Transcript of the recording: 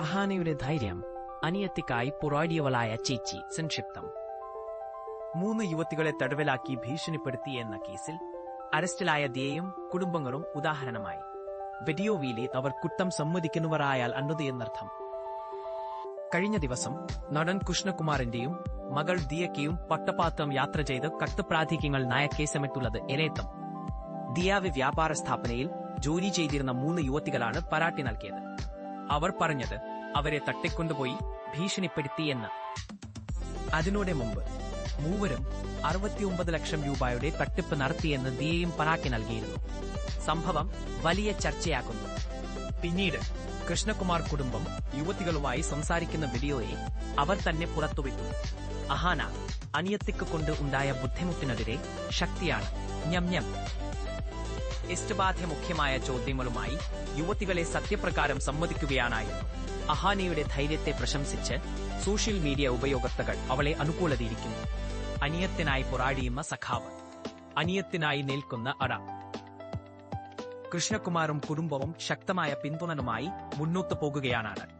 അഹാനയുടെ ധൈര്യം അനിയത്തിക്കായി പൊറാടിയവളായ ചേച്ചി സംക്ഷിപ്തം. മൂന്ന് യുവതികളെ തടവിലാക്കി ഭീഷണിപ്പെടുത്തി എന്ന കേസിൽ അറസ്റ്റിലായ ദിയയും കുടുംബങ്ങളും ഉദാഹരണമായി. വെഡിയോവിയിലെ അവർ കുറ്റം സമ്മതിക്കുന്നവരായാൽ അണ്ടത് എന്നർത്ഥം. കഴിഞ്ഞ ദിവസം നടൻ കൃഷ്ണകുമാറിന്റെയും മകൾ ദിയയ്ക്കെയും പട്ടപാത്രം യാത്ര ചെയ്ത് കത്തുപ്രാധിക്യങ്ങൾ നായക്കേസമെത്തുള്ളത് എനേത്തം ദിയാവി വ്യാപാര സ്ഥാപനയിൽ ജോലി ചെയ്തിരുന്ന മൂന്ന് യുവതികളാണ് പരാട്ടി നൽകിയത്. അവർ പറഞ്ഞത് അവരെ തട്ടിക്കൊണ്ടുപോയി ഭീഷണിപ്പെടുത്തിയെന്ന് അതിനോടെ മുമ്പ് മൂവരും അറുപത്തിയൊമ്പത് ലക്ഷം രൂപയുടെ തട്ടിപ്പ് നടത്തിയെന്ന് ദിയയും പരാക്കി നൽകിയിരുന്നു. സംഭവം വലിയ ചർച്ചയാക്കുന്നു. പിന്നീട് കൃഷ്ണകുമാർ കുടുംബം യുവതികളുമായി സംസാരിക്കുന്ന വീഡിയോയെ അവർ തന്നെ പുറത്തുവിട്ടു. അഹാന അനിയത്തിക്ക് കൊണ്ട് ഉണ്ടായ ബുദ്ധിമുട്ടിനെതിരെ ശക്തിയാണ് ഞം ഞം. ഇഷ്ടബാധ്യ മുഖ്യമായ ചോദ്യങ്ങളുമായി യുവതികളെ സത്യപ്രകാരം സമ്മതിക്കുകയാണായിരുന്നു അഹാനയുടെ ധൈര്യത്തെ പ്രശംസിച്ച് സോഷ്യൽ മീഡിയ ഉപയോഗത്തകൾ അവളെ അനുകൂലതിയിരിക്കുന്നു അനിയത്തിനായി പോരാടിയുന്ന സഖാവ്. അനിയത്തിനായി നിൽക്കുന്ന അട. കൃഷ്ണകുമാറും കുടുംബവും ശക്തമായ പിന്തുണനുമായി മുന്നോട്ടു പോകുകയാണ്